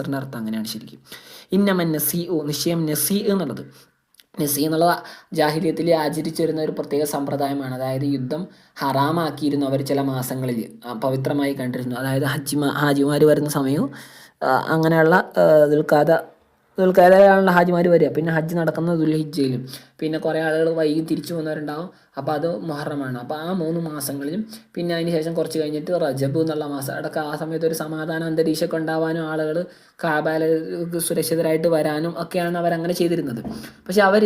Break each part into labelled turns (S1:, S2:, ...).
S1: നസറിന്റെ അർത്ഥം അങ്ങനെയാണ് ശരിക്കും. ഇന്നമൻ നസി ഒ നിശ്ചയം നസി എന്നുള്ളത്. നസി എന്നുള്ളത് ജാഹിര്യത്തിൽ ആചരിച്ചു വരുന്ന ഒരു പ്രത്യേക സമ്പ്രദായമാണ്. അതായത് യുദ്ധം ഹറാമാക്കിയിരുന്നു അവർ ചില മാസങ്ങളിൽ പവിത്രമായി കണ്ടിരുന്നു. അതായത് ഹജ്ജിമാ ഹാജിമാർ വരുന്ന സമയവും അങ്ങനെയുള്ള ദുൽഖാദ ദുൽഖാദയിലാണല്ലോ ഹാജിമാർ വരിക. പിന്നെ ഹജ്ജ് നടക്കുന്നത് ദുൽഹിജയിലും പിന്നെ കുറേ ആളുകൾ വൈകി തിരിച്ചു പോകുന്നവരുണ്ടാവും. അപ്പോൾ അത് മുഹറമാണ്. അപ്പോൾ ആ മൂന്ന് മാസങ്ങളിലും പിന്നെ അതിന് ശേഷം കുറച്ച് കഴിഞ്ഞിട്ട് റജബ് എന്നുള്ള മാസം. അടക്കം ആ സമയത്ത് ഒരു സമാധാന അന്തരീക്ഷമൊക്കെ ഉണ്ടാവാനും ആളുകൾ കാബാല സുരക്ഷിതരായിട്ട് വരാനും ഒക്കെയാണ് അവരങ്ങനെ ചെയ്തിരുന്നത്. പക്ഷെ അവർ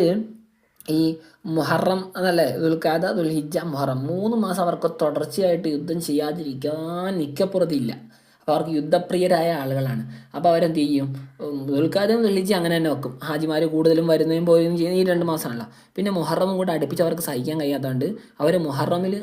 S1: ഈ മുഹറം എന്നല്ലേ ദുൽഖാദ ദുൽഹിജ മുഹറം മൂന്ന് മാസം അവർക്ക് തുടർച്ചയായിട്ട് യുദ്ധം ചെയ്യാതിരിക്കാൻ നിൽക്കപ്പുറത്തില്ല അവർക്ക് യുദ്ധപ്രിയരായ ആളുകളാണ്. അപ്പോൾ അവരെന്ത് ചെയ്യും? ദുൽഖാദം തെളിച്ച് അങ്ങനെ തന്നെ വെക്കും. ഹാജിമാർ കൂടുതലും വരുന്നതും പോയതും ചെയ്യുന്ന ഈ രണ്ട് മാസമാണല്ലോ. പിന്നെ മുഹറമും കൂടെ അടുപ്പിച്ച് അവർക്ക് സഹിക്കാൻ കഴിയാത്തതുകൊണ്ട് അവർ മുഹറമിൽ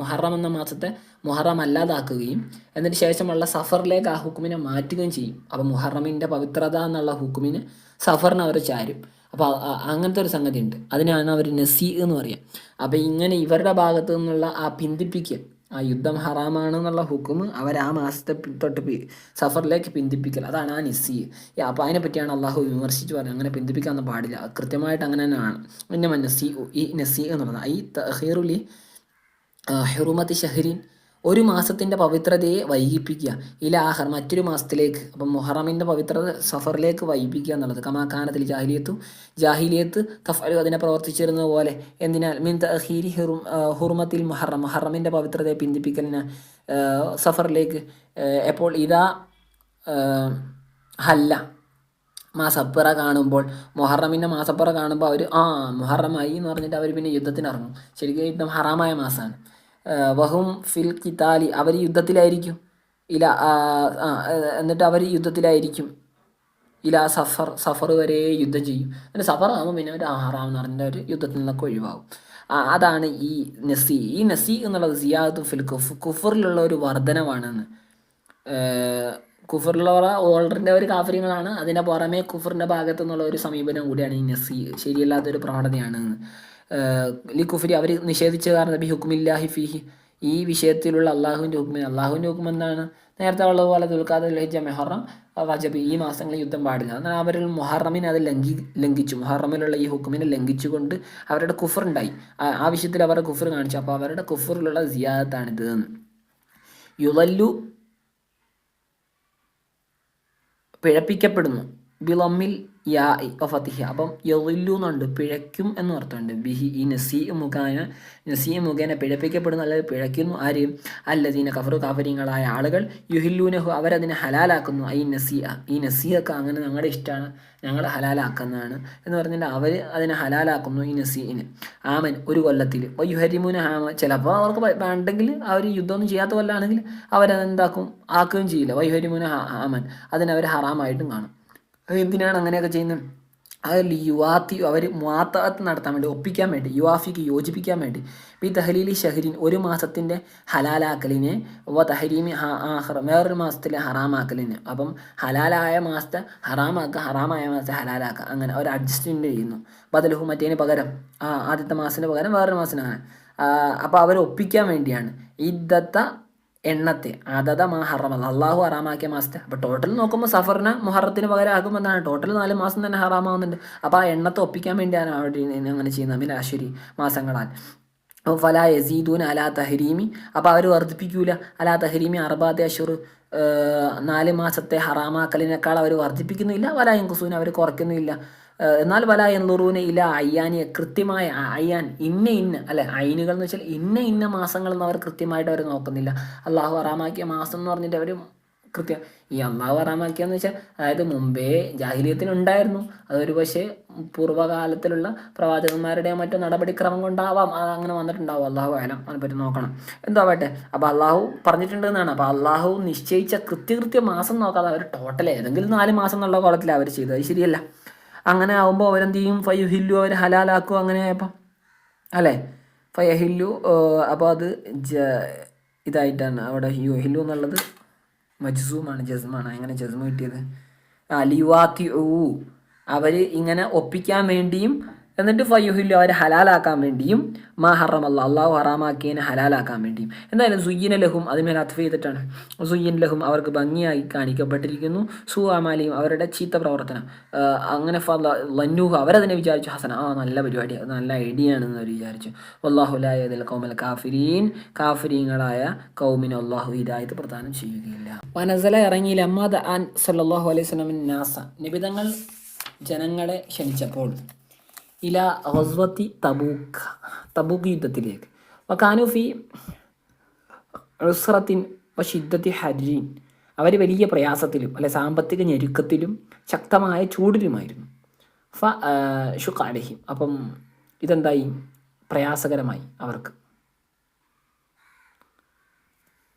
S1: മുഹറം എന്ന മാസത്തെ മുഹറം അല്ലാതാക്കുകയും എന്നിട്ട് ശേഷമുള്ള സഫറിലേക്ക് ആ ഹുക്കുമിനെ മാറ്റുകയും ചെയ്യും. അപ്പോൾ മുഹറമിന്റെ പവിത്രത എന്നുള്ള ഹുക്കുമിന് സഫറിന് അവർ ചാരും. അപ്പോൾ അങ്ങനത്തെ ഒരു സംഗതി ഉണ്ട് അതിനാണ് അവർ നസീ എന്ന് പറയുക അപ്പോൾ ഇങ്ങനെ ഇവരുടെ ഭാഗത്തു നിന്നുള്ള ആ പിന്തിപ്പിക്കൽ ആ യുദ്ധം ഹറാമാണ് എന്നുള്ള ഹുക്കും അവർ ആ മാസത്തെ തൊട്ട് സഫറിലേക്ക് പിന്തിപ്പിക്കൽ. അതാണ് ആ നിസ്സി. അപ്പോൾ അതിനെ പറ്റിയാണ് അള്ളാഹു വിമർശിച്ച് പറഞ്ഞത് അങ്ങനെ പിന്തിപ്പിക്കാൻ പാടില്ല. കൃത്യമായിട്ട് അങ്ങനെ തന്നെയാണ്. പിന്നെ നസീ ഈ നസീ എന്നുള്ളത് ഈ തഹീറുലി ഹെറുമത്ത് ഷഹരീൻ ഒരു മാസത്തിന്റെ പവിത്രതയെ വൈകിപ്പിക്കുക. ഇലാഹർ മറ്റൊരു മാസത്തിലേക്ക് അപ്പം മുഹറമിന്റെ പവിത്രത സഫറിലേക്ക് വൈകിപ്പിക്കുക എന്നുള്ളത്. കമാക്കാനത്തിൽ ജാഹിലിയത്തു ജാഹിലിയത്ത് തഫലു അതിനെ പ്രവർത്തിച്ചിരുന്ന പോലെ. എന്തിനാൽ മിൻ തഹീരി ഹുർ ഹുർമത്തിൽ മുഹറം മുഹറമിന്റെ പവിത്രതയെ പിന്തിപ്പിക്കലിന് സഫറിലേക്ക് എപ്പോൾ ഇതാ ഹല്ല മാസപ്പുറ കാണുമ്പോൾ മൊഹറമിന്റെ മാസപ്പുറ കാണുമ്പോൾ അവർ ആ മുഹറമായി എന്ന് പറഞ്ഞിട്ട് അവർ പിന്നെ യുദ്ധത്തിനിറങ്ങും. ശരിക്കും യുദ്ധം ഹറാമായ മാസമാണ് വഹും ഫിൽ കിതാലി അവർ യുദ്ധത്തിലായിരിക്കും. ഇല എന്നിട്ട് അവർ യുദ്ധത്തിലായിരിക്കും. ഇല സഫർ സഫർ വരെ യുദ്ധം ചെയ്യും. എന്നിട്ട് സഫർ ആകുമ്പോൾ പിന്നെ ഒരു ആറാം എന്ന് പറഞ്ഞിട്ട് ഒരു യുദ്ധത്തിൽ നിന്നൊക്കെ ഒഴിവാകും. അതാണ് ഈ നസി. ഈ നസി എന്നുള്ളത് സിയാദ് ഫിൽ കുഫ് കുഫറിലുള്ള ഒരു വർധനമാണെന്ന് കുഫറിലുള്ള ഓൾഡറിന്റെ ഒരു കാഫര്യങ്ങളാണ് അതിന്റെ പുറമേ കുഫറിന്റെ ഭാഗത്തു നിന്നുള്ള ഒരു സമീപനം കൂടിയാണ് ഈ നസി. ശരിയല്ലാത്തൊരു പ്രവണതയാണ് ലി കുഫരി അവർ നിഷേധിച്ച കാരണം ബി ഹുക്മില്ലാഹി ഫിഹി. ഈ വിഷയത്തിലുള്ള അള്ളാഹുവിന്റെ ഹുക്മിന് അള്ളാഹുവിന്റെ ഹുക്കും എന്താണ് നേരത്തെ ഉള്ളത് പോലെ ദുൽഖാദ് ലഹിജ മെഹറം വജബ് ഈ മാസങ്ങളിൽ യുദ്ധം പാടില്ല. എന്നാൽ അവർ മുഹറമിനെ അത് ലംഘി ലംഘിച്ചു. മുഹറമിലുള്ള ഈ ഹുക്കുമിനെ ലംഘിച്ചുകൊണ്ട് അവരുടെ കുഫർ ഉണ്ടായി. വിഷയത്തിൽ അവരുടെ കുഫർ കാണിച്ചു. അപ്പോൾ അവരുടെ കുഫറിലുള്ള സിയാദത്താണിത്. യുവല്ലു പിഴപ്പിക്കപ്പെടുന്നു. ബിളമ്മിൽ യാ ഫത്തിഹ അപ്പം യൊല്ലു എന്നുണ്ട് പിഴയ്ക്കും എന്ന് അർത്ഥമുണ്ട്. ബിഹി ഈ നസീ മുഖേന നസീ മുഖേന പിഴപ്പിക്കപ്പെടുന്ന അല്ലെങ്കിൽ പിഴയ്ക്കുന്നു ആര് അല്ലദീന കഫറു കാഫര്യങ്ങളായ ആളുകൾ യുഹില്ലൂനഹു അവരതിനെ ഹലാലാക്കുന്നു. ഈ നസീ ഈ നസീയൊക്കെ അങ്ങനെ ഞങ്ങളുടെ ഇഷ്ടമാണ് ഞങ്ങൾ ഹലാലാക്കുന്നതാണ് എന്ന് പറഞ്ഞിട്ട് അവർ അതിനെ ഹലാലാക്കുന്നു ഈ നസീന് ആമൻ ഒരു കൊല്ലത്തിൽ. ഓ യുഹരിമൂന ആമ ചിലപ്പോൾ അവർക്ക് വേണ്ടെങ്കിൽ അവർ യുദ്ധമൊന്നും ചെയ്യാത്ത കൊല്ലാണെങ്കിൽ അവരതെന്താക്കും? ആക്കുകയും ചെയ്യില്ല. വൈഹരിമൂന ആമൻ. അതിനവർ ഹറാമായിട്ടും കാണും. അത് എന്തിനാണ് അങ്ങനെയൊക്കെ ചെയ്യുന്നത്? അതിൽ യുവാത്തി അവർ മുവാത്താത്ത് നടത്താൻ വേണ്ടി ഒപ്പിക്കാൻ വേണ്ടി യുവാഫിക്ക് യോജിപ്പിക്കാൻ വേണ്ടി. ഈ തഹലീലി ഷഹരീൻ ഒരു മാസത്തിന്റെ ഹലാലാക്കലിനെ വ തഹരീമി വേറൊരു മാസത്തിലെ ഹറാമാക്കലിന്. അപ്പം ഹലാലായ മാസത്തെ ഹറാമാക്കുക ഹറാമായ മാസത്തെ ഹലാലാക്കുക. അങ്ങനെ ഒരു അഡ്ജസ്റ്റ്മെന്റ് ചെയ്യുന്നു. ബദലഹു മറ്റേന് പകരം ആദ്യത്തെ മാസത്തിന് പകരം വേറൊരു മാസത്തിനാണ്. അപ്പോൾ അവർ ഒപ്പിക്കാൻ വേണ്ടിയാണ്. ഇദ്ദത്ത എണ്ണത്തെ. അതത മാ അള്ളാഹു ഹറാമാക്കിയ മാസത്തെ. അപ്പോൾ ടോട്ടൽ നോക്കുമ്പോൾ സഫറിന് മുഹറത്തിന് പകരം ആകുമ്പോൾ എന്താണ് ടോട്ടൽ നാല് മാസം തന്നെ ഹറാമാവുന്നുണ്ട്. അപ്പോൾ ആ എണ്ണത്തെ ഒപ്പിക്കാൻ വേണ്ടിയാണ് അവിടെ അങ്ങനെ ചെയ്യുന്നത്. അമിൻ അശ്വരി മാസങ്ങളാൽ. അപ്പോൾ ഫല യസീദൂൻ അലാ തഹരീമി. അപ്പോൾ അവർ വർദ്ധിപ്പിക്കൂല. അലാ തഹരീമി അറബാദ് അഷുർ നാല് മാസത്തെ ഹറാമാക്കലിനേക്കാൾ അവർ വർദ്ധിപ്പിക്കുന്നില്ല. വല കുസൂന് അവർ കുറയ്ക്കുന്നില്ല. എന്നാൽ വല എന്നുറൂന ഇല്ല അയ്യാനിയെ കൃത്യമായ അയ്യാൻ ഇന്ന ഇന്ന അല്ലെ അയിനുകൾ എന്ന് വെച്ചാൽ ഇന്ന ഇന്ന മാസങ്ങളെന്ന് അവർ കൃത്യമായിട്ട് അവർ നോക്കുന്നില്ല. അള്ളാഹു അറാമാക്കിയ മാസം എന്ന് പറഞ്ഞിട്ട് അവർ കൃത്യം ഈ അള്ളാഹു അറാമാക്കിയെന്ന് വെച്ചാൽ അതായത് മുമ്പേ ജാഹിലിയത്തിൽ ഉണ്ടായിരുന്നു. അതൊരു പക്ഷേ പൂർവകാലത്തിലുള്ള പ്രവാചകന്മാരുടെ മറ്റു നടപടിക്രമം കൊണ്ടാവാം അത് അങ്ങനെ വന്നിട്ടുണ്ടാവും. അള്ളാഹു ആയാലും അതിനെപ്പറ്റി നോക്കണം. എന്തോ ആവട്ടെ അപ്പോൾ അള്ളാഹു പറഞ്ഞിട്ടുണ്ട് എന്നാണ് അപ്പോൾ അള്ളാഹു നിശ്ചയിച്ച കൃത്യകൃത്യ മാസം നോക്കാതെ അവർ ടോട്ടൽ ഏതെങ്കിലും നാല് മാസം എന്നുള്ള കോളത്തിൽ അവർ ചെയ്തത്. ശരിയല്ല. അങ്ങനെ ആവുമ്പോൾ അവരെന്ത് ചെയ്യും ഫയുഹില്ലു അവർ ഹലാലാക്കും അങ്ങനെ ആയപ്പോൾ അല്ലേ? ഫയഹില്ലു അപ്പോൾ അത് ജ ഇതായിട്ടാണ് അവിടെ യുഹില്ലു എന്നുള്ളത്. മജ്സൂമാണ് ജസ്മാണ്. എങ്ങനെ ജസ്മ കിട്ടിയത്. അലിവാത്തി ലിവാത്തി ഊ അവർ ഇങ്ങനെ ഒപ്പിക്കാൻ വേണ്ടിയും എന്നിട്ട് ഫയുഹില്ലു അവരെ ഹലാലാക്കാൻ വേണ്ടിയും മാ ഹറം അല്ല അള്ളാഹു ഹറാമാക്കിയതിനെ ഹലാലാക്കാൻ വേണ്ടിയും. എന്തായാലും സുയ്യന ലഹും അതിന്മേൽ അത്ഫ് ചെയ്തിട്ടാണ്. സുയ്യൻ ലഹും അവർക്ക് ഭംഗിയായി കാണിക്കപ്പെട്ടിരിക്കുന്നു. സു അമാലിയും അവരുടെ ചീത്ത പ്രവർത്തനം. അങ്ങനെ ലന്നൂഹ് അവരതിനെ വിചാരിച്ചു ഹസന ആ നല്ല പരിപാടി നല്ല ഐഡിയ ആണെന്ന് അവർ വിചാരിച്ചു. അള്ളാഹുലായതിൽ കൗമൽ കാഫിരീൻ. കാഫിരീങ്ങളായ കൗമിന് അള്ളാഹു ഹിദായത്ത് പ്രദാനം ചെയ്യുകയില്ല. വനസല ഇറങ്ങിയില്ല അമ്മാദ് അൻ സല്ലാഹു അലൈഹി സ്വലമിൻ നാസ. നിബിതങ്ങൾ ജനങ്ങളെ ക്ഷണിച്ചപ്പോൾ. ഇല ഹസ്വത്തി തബൂക്ക് തബൂക്ക് യുദ്ധത്തിലേക്ക്. വക്കാനുഫി ഉസ്രത്തിൻ വഷിദ്ദത്തി ഹരീൻ അവർ വലിയ പ്രയാസത്തിലും അല്ലെ സാമ്പത്തിക ഞെരുക്കത്തിലും ശക്തമായ ചൂടിലുമായിരുന്നു. ഫ ഷുഖാലഹിം അപ്പം ഇതെന്തായി? പ്രയാസകരമായി അവർക്ക്.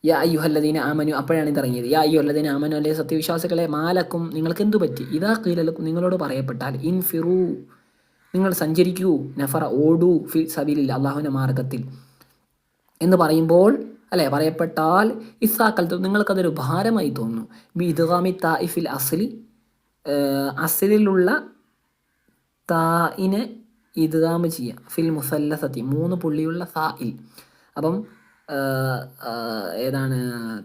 S1: യാ അയ്യുഹല്ലദീന ആമനു അപ്പോഴാണ് ഇത് ഇറങ്ങിയത് യാ അയ്യുഹല്ലദീന ആമനു അല്ലെ സത്യവിശ്വാസികളെ മാലക്കും നിങ്ങൾക്ക് എന്തു പറ്റി? ഇതാ കീലലക്കും നിങ്ങളോട് പറയപ്പെട്ടാൽ ഇൻ ഫിറു നിങ്ങൾ സഞ്ചരിക്കൂ നഫറ ഓടൂ ഫി സബീലിൽ അള്ളാഹുവിന്റെ മാർഗത്തിൽ എന്ന് പറയുമ്പോൾ അല്ലെ പറയപ്പെട്ടാൽ ഇസാക്കൽത്ത് നിങ്ങൾക്കതൊരു ഭാരമായി തോന്നുന്നു. ബി ഇദ്ഗാമി തായിഫിൽ അസലി അസലിലുള്ള തായിനെ ഇദ്ഗാമ് ചെയ്യുക ഫിൽ മുസല്ലസത്തി മൂന്ന് പുള്ളിയുള്ള സായിൽ അപ്പം ഏതാണ്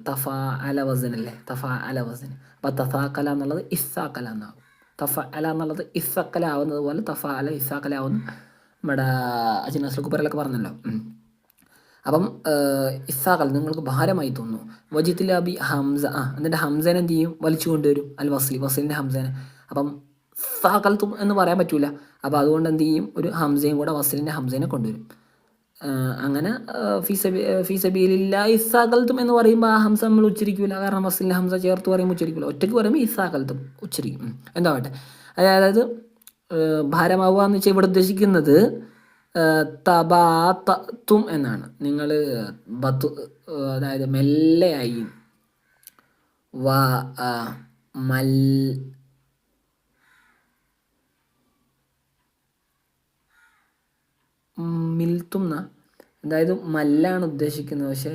S1: തഫ അല വസൻ അല്ലേ തഫ അല വസൻ അപ്പം തഫാക്കല എന്നുള്ളത് ഇസ്സാക്കല എന്നാകും തഫ അല എന്നുള്ളത് ഇസ്സക്കല ആവുന്നത് പോലെ തഫ അല ഇസ്സാക്കല ആവുന്നു നമ്മുടെ അജിനാസ് കുബറിലൊക്കെ പറഞ്ഞല്ലോ. അപ്പം ഇസാഖൽ നിങ്ങൾക്ക് ഭാരമായി തോന്നുന്നു. വജിത്തിലാബി ഹംസ ആ എന്നിട്ട് ഹംസനെ എന്ത് ചെയ്യും? വലിച്ചു കൊണ്ടുവരും. അൽ വസ്ലി വസ്ലിന്റെ ഹംസനെ. അപ്പം സാക്കൽത്തും എന്ന് പറയാൻ പറ്റൂല. അപ്പോൾ അതുകൊണ്ട് എന്ത് ചെയ്യും? ഒരു ഹംസയും കൂടെ വസ്ലിന്റെ ഹംസനെ കൊണ്ടുവരും. അങ്ങനെ ഫീസബി ഫീസബിയിലില്ല ഇസാക്കൽത്തും എന്ന് പറയുമ്പോൾ ആ ഹംസ നമ്മൾ ഉച്ചരിക്കൂല. കാരണം വസ്ലിന്റെ ഹംസ ചേർത്ത് പറയുമ്പോൾ ഉച്ചരിക്കില്ല ഒറ്റയ്ക്ക് പറയുമ്പോൾ ഇസാക്കൽത്തും ഉച്ചരിക്കും. എന്താവട്ടെ അതായത് ഭാരമാവുക എന്ന് വെച്ചാൽ ഇവിടെ ഉദ്ദേശിക്കുന്നത് തബാത്തും എന്നാണ്. നിങ്ങൾ ബത്തു അതായത് മെല്ലെയായി വ മൽ മിൽത്തും അതായത് മല്ലാണ് ഉദ്ദേശിക്കുന്നത്. പക്ഷേ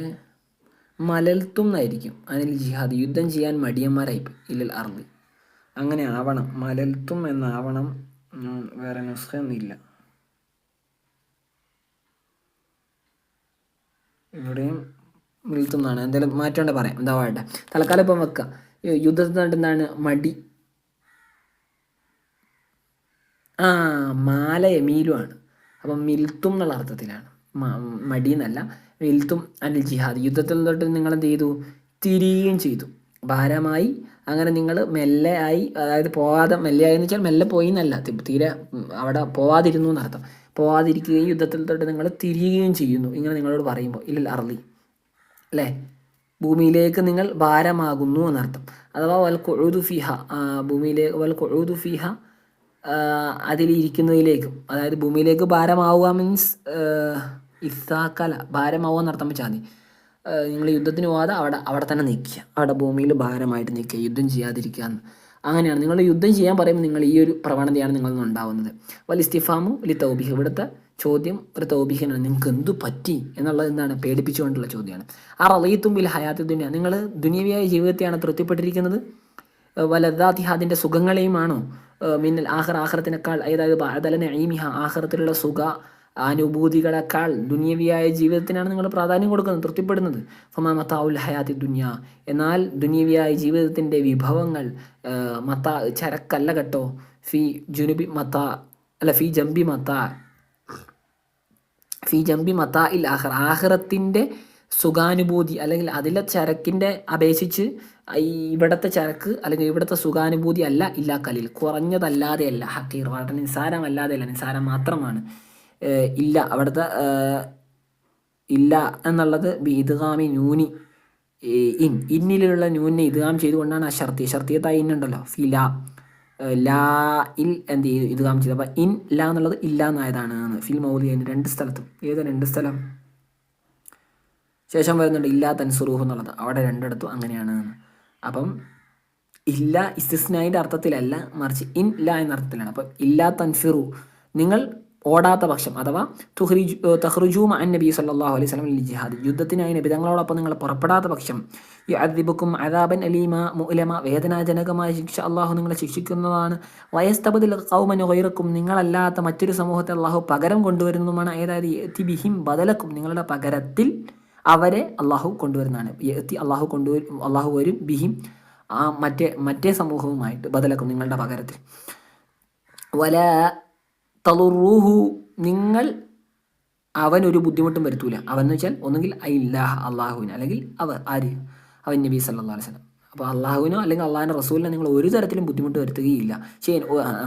S1: മലൽത്തും എന്നായിരിക്കും അനിൽ ജിഹാദ് യുദ്ധം ചെയ്യാൻ മടിയന്മാരായി ഇല്ലിൽ അറബി അങ്ങനെ ആവണം. മലൽത്തും എന്നാവണം. വേറെ നുസ്ഖയൊന്നുമില്ല. ഇവിടെയും മിൽത്തും എന്നാണ് എന്തായാലും മാറ്റേണ്ട പറയാം. എന്താ വേണ്ട തൽക്കാലം ഇപ്പം വെക്കുക യുദ്ധത്തിൽ എന്താണ്? മടി. ആ മാല എമീലുമാണ് അപ്പം മിൽത്തും എന്നുള്ള അർത്ഥത്തിലാണ്. മടി എന്നല്ല മിൽത്തും അനിൽ ജിഹാദ് യുദ്ധത്തിൽ തൊട്ട് നിങ്ങൾ എന്ത് ചെയ്തു? തിരിയുകയും ചെയ്തു. ഭാരമായി. അങ്ങനെ നിങ്ങൾ മെല്ലെ ആയി അതായത് പോവാതെ മെല്ലെ ആയി എന്ന് വെച്ചാൽ മെല്ലെ പോയി എന്നല്ല തീരെ അവിടെ പോവാതിരുന്നു എന്നർത്ഥം. പോവാതിരിക്കുകയും യുദ്ധത്തിൽ തൊട്ട് നിങ്ങൾ തിരിയുകയും ചെയ്യുന്നു. ഇങ്ങനെ നിങ്ങളോട് പറയുമ്പോൾ ഇല്ല അർലി അല്ലേ? ഭൂമിയിലേക്ക് നിങ്ങൾ ഭാരമാകുന്നു എന്നർത്ഥം. അഥവാ വൽ കൊഴുതു ഫിഹ ഭൂമിയിലേക്ക് വൽ കൊഴുതു ഫിഹ അതിലിരിക്കുന്നതിലേക്കും അതായത് ഭൂമിയിലേക്ക് ഭാരമാവുക മീൻസ് ഇസാക്കല ഭാരമാവുക എന്നർത്ഥം വെച്ചാൽ മതി. നിങ്ങൾ യുദ്ധത്തിന് പോവാതെ അവിടെ അവിടെ തന്നെ നിൽക്കുക. അവിടെ ഭൂമിയിൽ ഭാരമായിട്ട് നിൽക്കുക യുദ്ധം ചെയ്യാതിരിക്കുക എന്ന്. അങ്ങനെയാണ്. നിങ്ങൾ യുദ്ധം ചെയ്യാൻ പറയുമ്പോൾ നിങ്ങൾ ഈ ഒരു പ്രവണതയാണ് നിങ്ങളിൽ നിന്ന് ഉണ്ടാവുന്നത്. വലിയ ഇസ്തിഫാമു വലിയ തൗബിഹ്. ഇവിടുത്തെ ചോദ്യം ഒരു തൗബിഹനാണ്. നിങ്ങൾക്ക് എന്തു പറ്റി എന്നുള്ളത് എന്താണ് പേടിപ്പിച്ചുകൊണ്ടുള്ള ചോദ്യമാണ്. ആ റലീത്തും ബിൽ ഹയാത്തി ദുനിയ. നിങ്ങൾ ദുനിയവിയായ ജീവിതത്തെയാണ് തൃപ്തിപ്പെട്ടിരിക്കുന്നത്? വലദാത്തിഹ അതിന്റെ സുഖങ്ങളെയുമാണോ? മിന്നൽ ആഹ്റ ആഹ്റത്തിനേക്കാൾ അതായത് ബാദലന ഐമിഹ ആഹ്റത്തിലുള്ള സുഖ അനുഭൂതികളെക്കാൾ ദുനിയവിയായ ജീവിതത്തിനാണ് നിങ്ങൾ പ്രാധാന്യം കൊടുക്കുന്നത് തൃപ്തിപ്പെടുന്നത്. ഫമാ മത്താഉൽ ഹയാത്തി ദുനിയ. എന്നാൽ ദുനിയവിയായ ജീവിതത്തിന്റെ വിഭവങ്ങൾ മത്ത ചരക്കല്ല കേട്ടോ. ഫി ജുനുബി മത്ത അല്ല ഫി ജംബി മത്ത ഫി ജംബി മത്ത ഇൽ ആഹ്റ. ആഹ്റത്തിന്റെ സുഖാനുഭൂതി അല്ലെങ്കിൽ അതിലെ ചരക്കിന്റെ അപേക്ഷിച്ച് ഈ ഇവിടുത്തെ ചരക്ക് അല്ലെങ്കിൽ ഇവിടുത്തെ സുഖാനുഭൂതി അല്ല ഇല്ലാക്കലിൽ കലിൽ. കുറഞ്ഞതല്ലാതെ അല്ല. ഹക്കീർ വളരെ നിസ്സാരമല്ലാതെ അല്ല. നിസ്സാരം മാത്രമാണ്. ഇല്ല. അവിടുത്തെ ഇല്ല എന്നുള്ളത് ബി ന്യൂനി ഇൻ. ഇന്നിലുള്ള ന്യൂനെ ഇദ്ഗാം ചെയ്തുകൊണ്ടാണ് ആ ഷർത്തി. ഷർത്തിയത്തായി ഇന്നുണ്ടല്ലോ ഫി ലാ. ഇൽ എന്ത് ചെയ്തു? ഇദ്ഗാം ചെയ്തു. അപ്പോൾ ഇൻ ലാ എന്നുള്ളത് ഇല്ല എന്നായതാണ് ഫിൽ മൗലി രണ്ട് സ്ഥലത്തും. ഏത് രണ്ട് സ്ഥലം? ശേഷം വരുന്നുണ്ട് ഇല്ലാ തൻസുറൂഹ് എന്നുള്ളത്. അവിടെ രണ്ടിടത്തും അങ്ങനെയാണ്. അപ്പം ഇല്ല ഇസ്തിസ്നായിന്റെ അർത്ഥത്തിലല്ല മറിച്ച് ഇൻ ല എന്ന അർത്ഥത്തിലാണ്. അപ്പം ഇല്ലാ തൻഫിറു നിങ്ങൾ ഓടാത്ത പക്ഷം അഥവാ തുഹ്രിജു തഹ്റുജൂമ അൻ നബി സല്ലല്ലാഹു അലൈഹി സ്വലം അലി ജിഹാദ് യുദ്ധത്തിനായി നബി തങ്ങളോടൊപ്പം നിങ്ങൾ പുറപ്പെടാത്ത പക്ഷം ഈ അദ്ദേഹം അദാബൻ അലീമ മുലമ വേദനാജനകമായ ശിക്ഷ അള്ളാഹു നിങ്ങളെ ശിക്ഷിക്കുന്നതാണ്. വയസ്തബദിൽ കൗമന് നിങ്ങളല്ലാത്ത മറ്റൊരു സമൂഹത്തെ അള്ളാഹു പകരം കൊണ്ടുവരുന്നതുമാണ്. അതായത് ബിഹിം ബദലക്കും നിങ്ങളുടെ പകരത്തിൽ അവരെ അള്ളാഹു കൊണ്ടുവരുന്നതാണ്. എത്തി അള്ളാഹു കൊണ്ടുവരും അള്ളാഹു വരും ബിഹിം ആ മറ്റേ മറ്റേ സമൂഹവുമായിട്ട് ബദലക്കും നിങ്ങളുടെ പകരത്തിൽ. വല തളുറൂഹു നിങ്ങൾ അവനൊരു ബുദ്ധിമുട്ടും വരുത്തൂല. അവൻ വെച്ചാൽ ഒന്നുകിൽ ഇല്ലാഹ അള്ളാഹുവിന് അല്ലെങ്കിൽ അവർ ആര്? അവൻ നബി സല്ലാ വസ്ലം അപ്പോൾ അള്ളാഹുവിനോ അല്ലെങ്കിൽ അള്ളാഹിന്റെ റസൂലിനോ നിങ്ങൾ ഒരു തരത്തിലും ബുദ്ധിമുട്ട് വരുത്തുകയില്ല. ഷെയ്ൻ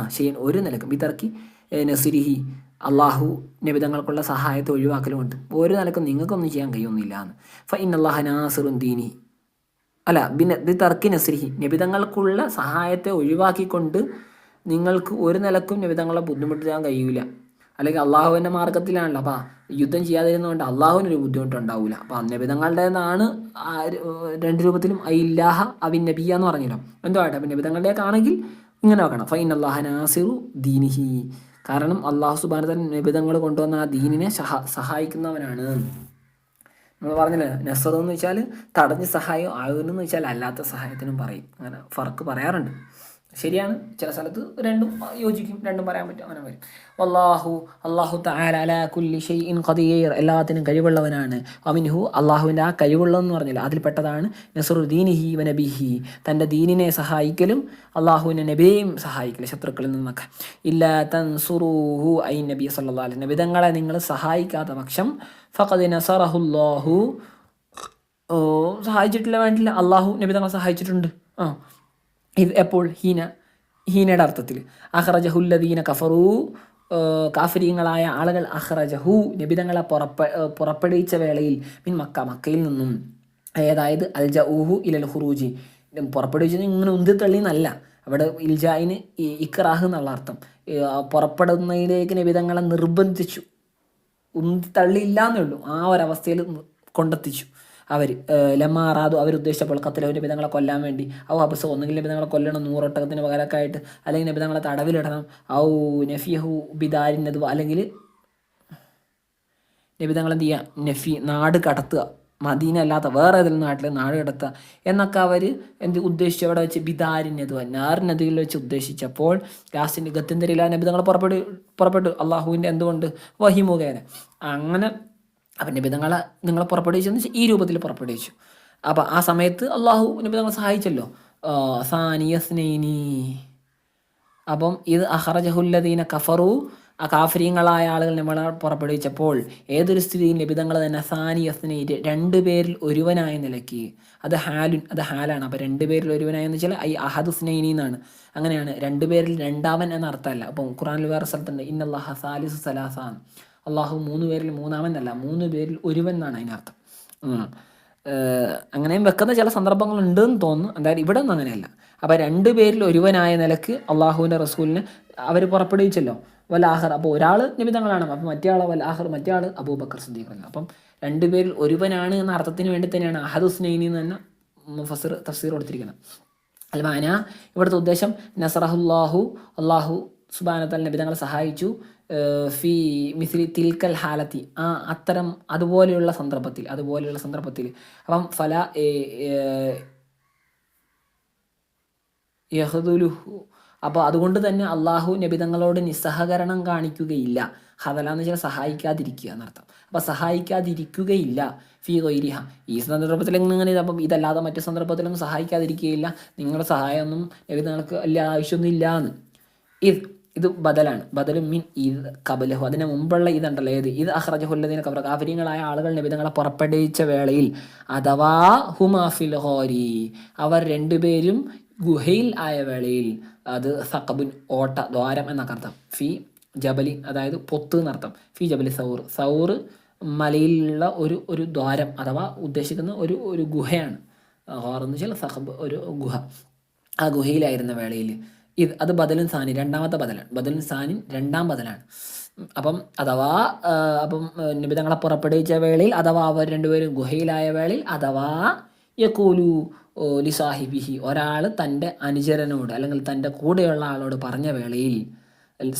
S1: ഷെയ്ൻ ഒരു നിലക്കും. ഇതിറക്കി നസിരിഹി അള്ളാഹു നിബിതങ്ങൾക്കുള്ള സഹായത്തെ ഒഴിവാക്കലുമുണ്ട്. ഒരു നിലക്കും നിങ്ങൾക്കൊന്നും ചെയ്യാൻ കഴിയുന്നില്ല എന്ന്. ഫ ഇൻ അള്ളാഹ നാസറും ദീനി. അല്ല ബിൻ ഇത് തർക്കി നസ്രിഹി. നിബിതങ്ങൾക്കുള്ള സഹായത്തെ ഒഴിവാക്കിക്കൊണ്ട് നിങ്ങൾക്ക് ഒരു നിലക്കും നബിതങ്ങളെ ബുദ്ധിമുട്ടിക്കാൻ കഴിയൂല. അല്ലെങ്കിൽ അള്ളാഹുവിന്റെ മാർഗത്തിലാണല്ലോ. അപ്പം യുദ്ധം ചെയ്യാതിരുന്നതുകൊണ്ട് അള്ളാഹുവിനൊരു ബുദ്ധിമുട്ടുണ്ടാവില്ല അപ്പം നബിതങ്ങളുടേതാണ് രണ്ട് രൂപത്തിലും ഇല്ലാഹ അവിൻ നബിയ എന്ന് പറഞ്ഞല്ലോ എന്തോ ആട്ടെ അപ്പം നബിതങ്ങളുടേക്കാണെങ്കിൽ ഇങ്ങനെ വെക്കണം. ഫൈൻ അള്ളാഹ നാസിറു ദീനിഹി. കാരണം അള്ളാഹു സുബാന നിബിധങ്ങൾ കൊണ്ടുവന്ന ആ ദീനിനെ സഹ സഹായിക്കുന്നവനാണ്. നമ്മൾ പറഞ്ഞില്ലേ നസർ എന്ന് വെച്ചാൽ തടഞ്ഞ് സഹായം ആകുന്നെന്ന് വെച്ചാൽ അല്ലാത്ത സഹായത്തിനും പറയും. അങ്ങനെ ഫർക്ക് പറയാറുണ്ട്. ശരിയാണ്. ചില സ്ഥലത്ത് രണ്ടും യോജിക്കും രണ്ടും പറയാൻ പറ്റും അങ്ങനെ വരും. അള്ളാഹു അള്ളാഹു താല കുല്ലി ഷെയ്ൻ ഖദീർ. എല്ലാത്തിനും കഴിവുള്ളവനാണ്. അമിൻഹു അള്ളാഹുവിന്റെ ആ കഴിവുള്ളതെന്ന് പറഞ്ഞില്ല. അതിൽപ്പെട്ടതാണ് നസറു ദീനിഹി വനബിഹി തന്റെ ദീനിനെ സഹായിക്കലും അള്ളാഹുവിനെ നബിയെയും സഹായിക്കലും ശത്രുക്കളിൽ നിന്നൊക്കെ. ഇല്ല തൻസുറുഹു ഐ നബി സല്ലാ. നബിതങ്ങളെ നിങ്ങൾ സഹായിക്കാത്ത പക്ഷം ഫഖദ് നസറഹുല്ലാഹു. സഹായിച്ചിട്ടില്ല വേണ്ടില്ല. അള്ളാഹു നബിതങ്ങളെ സഹായിച്ചിട്ടുണ്ട്. ആ. ഇത് എപ്പോൾ? ഹീന. ഹീനയുടെ അർത്ഥത്തിൽ. അഹ്റജഹുല്ലദീന കഫറു. കാഫരീങ്ങളായ ആളുകൾ അഹ്റജഹു നബിതങ്ങളെ പുറപ്പ പുറപ്പെടുവിച്ച വേളയിൽ മിൻ മക്ക മക്കയിൽ നിന്നും. അതായത് അൽജ ഊഹു ഇലൽ ഹുറൂജി പുറപ്പെടുവിച്ചത് ഇങ്ങനെ ഉന്തി തള്ളിയെന്നല്ല അവിടെ ഇൽജായിന് ഇക്റാഹ് എന്നുള്ള അർത്ഥം. പുറപ്പെടുന്നതിലേക്ക് നബിതങ്ങളെ നിർബന്ധിച്ചു. ഉന്തി തള്ളിയില്ല എന്നേ ഉള്ളൂ. ആ ഒരവസ്ഥയിൽ കൊണ്ടെത്തിച്ചു. അവർ ലമാറാദു അവരുദ്ദേശിച്ചപ്പോൾ കത്തിലെ നബിതങ്ങളെ കൊല്ലാൻ വേണ്ടി ഔ അബസ് ഒന്നുകിൽ നബിതങ്ങളെ കൊല്ലണം നൂറൊട്ടകത്തിന് പകരമൊക്കെ ആയിട്ട് അല്ലെങ്കിൽ നബിതങ്ങളെ തടവിലിടണം ഔ നഫിയഹു ബിദാരിന്നതു അല്ലെങ്കിൽ നബിതങ്ങൾ എന്ത് ചെയ്യുക നഫി നാട് കടത്തുക മദീന അല്ലാത്ത വേറെ ഏതെങ്കിലും നാട്ടിൽ നാട് കടത്തുക എന്നൊക്കെ അവർ എന്ത് ഉദ്ദേശിച്ചു അവിടെ വെച്ച് ബിദാരിനെതു നാർ വെച്ച് ഉദ്ദേശിച്ചപ്പോൾ ലാസ്റ്റിന്റെ ഗത്യന്തരില്ല നബിതങ്ങൾ പുറപ്പെട്ടു പുറപ്പെട്ടു. അള്ളാഹുവിന്റെ എന്തുകൊണ്ട് വഹിമുഖേന അങ്ങനെ അപ്പം നിബിതങ്ങളെ നിങ്ങളെ പുറപ്പെടുവിച്ചെന്ന് ഈ രൂപത്തിൽ പുറപ്പെടുവിച്ചു. അപ്പം ആ സമയത്ത് അള്ളാഹു നിബിതങ്ങളെ സഹായിച്ചല്ലോ. സാനിയ സ്നേനി അപ്പം ഇത് അഹറജഹുല്ലദീന കഫറു. ആ കാഫര്യങ്ങളായ ആളുകൾ നമ്മളെ പുറപ്പെടുവിച്ചപ്പോൾ ഏതൊരു സ്ഥിതിയും ലഭിതങ്ങൾ തന്നെ സാനിയ സ്നേഹി രണ്ടു പേരിൽ ഒരുവനായ നിലയ്ക്ക് അത് ഹാലുൻ അത് ഹാലാണ്. അപ്പോൾ രണ്ട് പേരിൽ ഒരുവനായെന്ന് വെച്ചാൽ ഐ അഹദുസ്നൈനി എന്നാണ്. അങ്ങനെയാണ് രണ്ട് പേരിൽ രണ്ടാമൻ എന്ന അർത്ഥമല്ല അപ്പം ഖുറാനിൽ വേറെ സ്ഥലത്തുണ്ട്. ഇന്നല്ലാഹ സാലിസ് സലാസാൻ. അള്ളാഹു മൂന്ന് പേരിൽ മൂന്നാമെന്നല്ല മൂന്ന് പേരിൽ ഒരുവൻ എന്നാണ് അതിനർത്ഥം അങ്ങനെയും വെക്കുന്ന ചില സന്ദർഭങ്ങളുണ്ടെന്ന് തോന്നുന്നു. എന്തായാലും ഇവിടെ ഒന്നും അങ്ങനെയല്ല. അപ്പോൾ രണ്ട് പേരിൽ ഒരുവനായ നിലയ്ക്ക് അള്ളാഹുവിന്റെ റസൂലിന് അവർ പുറപ്പെടുവിച്ചല്ലോ. വലാഹർ അപ്പോൾ ഒരാൾ നിമിതങ്ങളാണ് അപ്പം മറ്റേ വലാഹർ മറ്റേ ആൾ അബൂബക്കർ സിദ്ദീഖല്ല അപ്പം രണ്ട് പേരിൽ ഒരുവനാണ് എന്ന അർത്ഥത്തിന് വേണ്ടി തന്നെയാണ് അഹദുസ്നൈനി എന്ന് തന്നെ മുഫസർ തഫ്സീർ കൊടുത്തിരിക്കുന്നത്. അൽമാന ഇവിടുത്തെ ഉദ്ദേശം നസറഹുല്ലാഹു അള്ളാഹു സുബാനത്തൽ നബിതങ്ങളെ സഹായിച്ചു. ഫി മിസ്ലി തിൽക്കൽ ഹാലത്തി. ആ അത്തരം അതുപോലെയുള്ള സന്ദർഭത്തിൽ അതുപോലെയുള്ള സന്ദർഭത്തിൽ. അപ്പം ഫല യഹദുലുഹു. അപ്പോൾ അതുകൊണ്ട് തന്നെ അള്ളാഹു നബിതങ്ങളോട് നിസ്സഹകരണം കാണിക്കുകയില്ല. ഹദല എന്ന് വെച്ചാൽ സഹായിക്കാതിരിക്കുക എന്നർത്ഥം. അപ്പോൾ സഹായിക്കാതിരിക്കുകയില്ല. ഫീ ഗൈരിഹ. ഈ സന്ദർഭത്തിൽ എങ്ങനെ അപ്പം ഇതല്ലാതെ മറ്റു സന്ദർഭത്തിലൊന്നും സഹായിക്കാതിരിക്കുകയില്ല. നിങ്ങളുടെ സഹായമൊന്നും നബിതങ്ങൾക്ക് വലിയ ആവശ്യമൊന്നും ഇല്ല എന്ന് ഇത് ഇത് ബദലാണ്. ബദലും മീൻ ഇത് കബലഹു. അതിന് മുമ്പുള്ള ഇതുണ്ടല്ലോ ഏത്? ഇത് അഹ്റജഹുല്ലദീന കബറ കാഫര്യങ്ങളായ ആളുകൾ നബിതങ്ങളെ പുറപ്പെടുവിച്ച വേളയിൽ അഥവാ ഹുമാഫിൽ ഹോരി അവർ രണ്ടുപേരും ഗുഹയിൽ ആയ വേളയിൽ അത് സഖബുൻ ഓട്ട ദ്വാരം എന്നൊക്കെ അർത്ഥം. ഫി ജബലി അതായത് പൊത്ത് എന്നർത്ഥം. ഫി ജബലി സൗർ. സൗർ മലയിലുള്ള ഒരു ഒരു ദ്വാരം അഥവാ ഉദ്ദേശിക്കുന്ന ഒരു ഒരു ഗുഹയാണ്. ഹോർ എന്ന് വെച്ചാൽ സഹബ് ഒരു ഗുഹ. ആ ഗുഹയിലായിരുന്ന വേളയിൽ ഇത് അത് ബദലും സാനി രണ്ടാമത്തെ ബദലാണ്. ബദലും സാനി രണ്ടാം ബദലാണ്. അപ്പം അഥവാ അപ്പം നിബിതങ്ങളെ പുറപ്പെടുവിച്ച വേളയിൽ അഥവാ അവർ രണ്ടുപേരും ഗുഹയിലായ വേളയിൽ അഥവാ യക്കൂലു ലിസാഹിബിഹി ഒരാൾ തന്റെ അനുചരനോട് അല്ലെങ്കിൽ തന്റെ കൂടെയുള്ള ആളോട് പറഞ്ഞ വേളയിൽ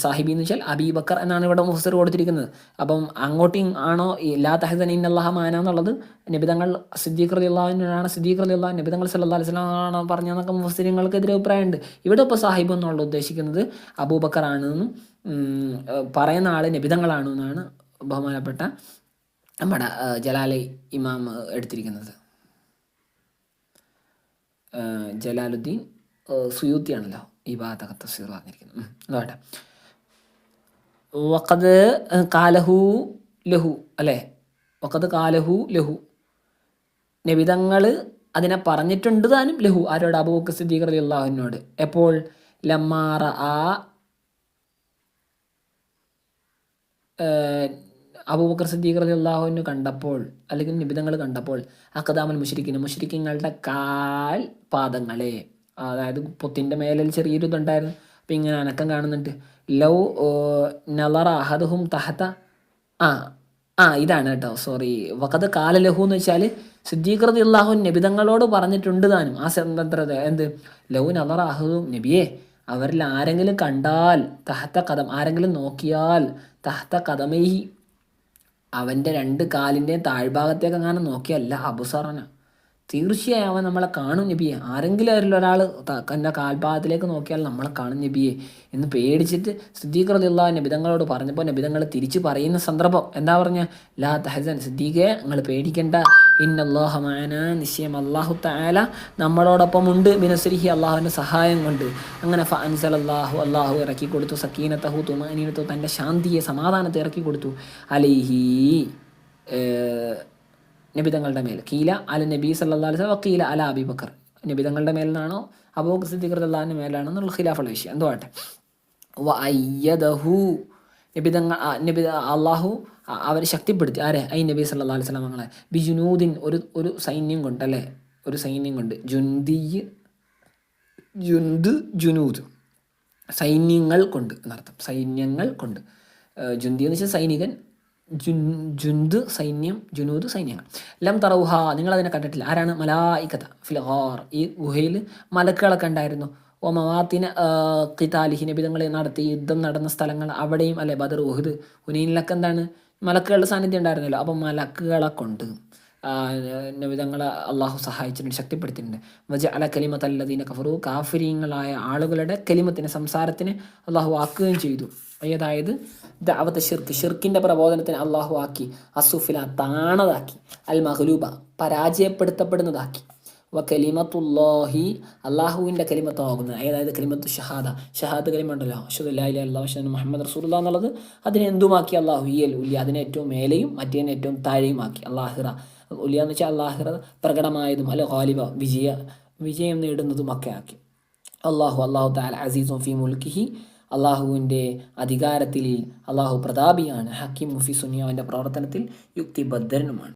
S1: സാഹിബി എന്ന് വെച്ചാൽ അബീബക്കർ എന്നാണ് ഇവിടെ മുഫസർ കൊടുത്തിരിക്കുന്നത്. അപ്പം അങ്ങോട്ടും ആണോ? എല്ലാ തഹസൻ ഇൻ അള്ളാഹ മാന എന്നുള്ളത് നിബിതങ്ങൾ സിദ്ദീഖ് റലി അള്ളാഹിനാണ് സിദ്ദീഖ് റലി അള്ളാഹ് നിബിതങ്ങൾ സല്ലാ അലിസ്ലാമാണോ പറഞ്ഞതെന്നൊക്കെ മുഫസരിങ്ങൾക്ക് എതിരെ അഭിപ്രായമുണ്ട്. ഇവിടെ ഇപ്പോൾ സാഹിബ് എന്നുള്ള ഉദ്ദേശിക്കുന്നത് അബൂബക്കർ ആണെന്നും പറയുന്ന ആൾ നിബിതങ്ങളാണെന്നാണ് ബഹുമാനപ്പെട്ട നമ്മുടെ ജലാലി ഇമാം എടുത്തിരിക്കുന്നത്. ജലാലുദ്ദീൻ സുയൂത്തിയാണല്ലോ ഈ ഭാഗത്തൊക്കെ തഫ്സീർ പറഞ്ഞിരിക്കുന്നത്. അതോട്ടെ. വക്കത് കാലഹു ലഹു അല്ലേ? വക്കത് കാലഹു ലഹു. നബിതങ്ങൾ അതിനെ പറഞ്ഞിട്ടുണ്ട് താനും ലഹു. ആരോട്? അബൂക്ക് സിദ്ദീഖ് അലി അള്ളാഹുവിനോട് എപ്പോൾ? ലമ്മാറ ആ അബൂബക്കർ സിദ്ദീഖ് അലി അള്ളാഹുവിന് കണ്ടപ്പോൾ അല്ലെങ്കിൽ നിബിതങ്ങൾ കണ്ടപ്പോൾ അക്കദാമൽ മുഷരിക്കിന് മുഷരിക്കിങ്ങളുടെ കാൽ പാദങ്ങളെ അതായത് പൊത്തിന്റെ മേലിൽ ചെറിയൊരു ഇതുണ്ടായിരുന്നു അപ്പം ഇങ്ങനെ അനക്കം കാണുന്നുണ്ട്. ലൗ നലറ അഹദുഹും തഹത്ത ആ ആ ഇതാണ് കേട്ടോ സോറി വക്കത്ത് കാലലഹു എന്ന് വെച്ചാൽ സിദ്ധീകൃതി അള്ളാഹു നബിതങ്ങളോട് പറഞ്ഞിട്ടുണ്ട് താനും. ആ സ്വതന്ത്രത എന്ത്? ലൗ നലറ അഹദും നബിയെ അവരിൽ ആരെങ്കിലും കണ്ടാൽ തഹത്ത കഥം ആരെങ്കിലും നോക്കിയാൽ തഹത്ത കഥമേഹി അവന്റെ രണ്ട് കാലിന്റെയും താഴ്ഭാഗത്തേക്ക് അങ്ങനെ നോക്കിയല്ല അബുസറന തീർച്ചയായും അവൻ നമ്മളെ കാണും നബിയെ. ആരെങ്കിലും അവരിൽ ഒരാൾ എന്റെ കാൽപാദത്തിലേക്ക് നോക്കിയാൽ നമ്മളെ കാണും നബിയെ എന്ന് പേടിച്ചിട്ട് സിദ്ധീകൃതയുള്ള നബിതങ്ങളോട് പറഞ്ഞപ്പോൾ നബിതങ്ങൾ തിരിച്ചു പറയുന്ന സന്ദർഭം. എന്താ പറഞ്ഞ? ലാ തഹസൻ സിദ്ദീഖെ നിങ്ങൾ പേടിക്കേണ്ട. ഇന്നല്ലാഹമാന നിശ്ചയം അള്ളാഹു താല നമ്മളോടൊപ്പം ഉണ്ട്. ബിനസരിഹി അള്ളാഹുവിന്റെ സഹായം കൊണ്ട്. അങ്ങനെ ഫൻസൽ അള്ളാഹു അള്ളാഹു ഇറക്കി കൊടുത്തു. സക്കീനത്തഹു തുമാനീനത്തു തന്റെ ശാന്തിയെ സമാധാനത്തെ ഇറക്കി കൊടുത്തു. അലിഹി നബിതങ്ങളുടെ മേൽ. കീല അല നബി സല്ലാ അലൈഹി കീല അല അബി ബക്കർ. നബിതങ്ങളുടെ മേലാണോ അബൂബക്കർ സിദ്ദീഖ് അള്ളാഹിന്റെ മേലാണെന്നുള്ള ഖിലാഫുള്ള വിഷയം. എന്തുവാട്ടെ വയ്യദഹു നബിതങ്ങൾ നബി അള്ളാഹു അവരെ ശക്തിപ്പെടുത്തി. ആരെ? ഐ നബി സല്ലാ അലൈഹി ബി ബിജുനൂദിൻ ഒരു ഒരു സൈന്യം കൊണ്ട് അല്ലേ? ഒരു സൈന്യം കൊണ്ട്. ജുന്തി ജുന്ത് ജുനൂദ്. സൈന്യങ്ങൾ കൊണ്ട് എന്നർത്ഥം. സൈന്യങ്ങൾ കൊണ്ട്. ജുന്തി എന്ന് വെച്ചാൽ സൈനികൻ ജുൻ ജുന്ത് സൈന്യം ജുനൂദ് സൈന്യങ്ങൾ. ലം തറൗഹ നിങ്ങൾ അതിനെ കണ്ടിട്ടില്ല. ആരാണ്? മലായിക്കത ഫിലഹാർ ഈ ഗുഹയിൽ മലക്കുകളൊക്കെ ഉണ്ടായിരുന്നു. ഓ മവാത്തിന കിതാലിഹി നബിതങ്ങളെ നടത്തി യുദ്ധം നടന്ന സ്ഥലങ്ങൾ അവിടെയും അല്ലെ? ബദർ ഉഹദ് ഹുനീനിലൊക്കെ എന്താണ്? മലക്കുകളുടെ സാന്നിധ്യം ഉണ്ടായിരുന്നല്ലോ. അപ്പം മലക്കുകളെ കൊണ്ട് നബിതങ്ങളെ അള്ളാഹു സഹായിച്ചിട്ടുണ്ട് ശക്തിപ്പെടുത്തിയിട്ടുണ്ട്. വജ അല കലിമത്ത് അല്ലദീന കഫറു. കാഫിരീങ്ങളായ ആളുകളുടെ കലിമത്തിന് സംസാരത്തിന് അള്ളാഹു ആക്കുകയും ചെയ്തു. അതായത് ദാവത്ത് ഷിർക്ക് ഷിർക്കിന്റെ പ്രബോധനത്തിന് അള്ളാഹു ആക്കി. അസുഫില താണതാക്കി. അൽ മഹലൂബ പരാജയപ്പെടുത്തപ്പെടുന്നതാക്കി. വ കലിമത്തുല്ലാഹി അള്ളാഹുവിന്റെ കലിമത്താകുന്നത്. അതായത് കലിമത്തു ഷഹാദ. ഷഹാദ് കലിമ ഉണ്ടല്ലോ മുഹമ്മദ് റസൂൽ എന്നുള്ളത് അതിനെ എന്തുമാക്കി അള്ളാഹു ഇയൽ ഉല്യ അതിനെ ഏറ്റവും മേലെയും മറ്റേനെ ഏറ്റവും താഴെയുമാക്കി. അള്ളാഹിറ ഉല്യ എന്ന് വെച്ചാൽ അള്ളാഹിറ പ്രകടമായതും അല്ല ഖാലിബ വിജയ വിജയം നേടുന്നതും ഒക്കെ ആക്കി. അള്ളാഹു അള്ളാഹു താൽ അസീസും ഫി മുൽക്കിഹി അള്ളാഹുവിന്റെ അധികാരത്തിൽ അള്ളാഹു പ്രതാപിയാണ് ഹക്കിം മുഫി സുനിയാവിന്റെ പ്രവർത്തനത്തിൽ യുക്തിബദ്ധരനുമാണ്.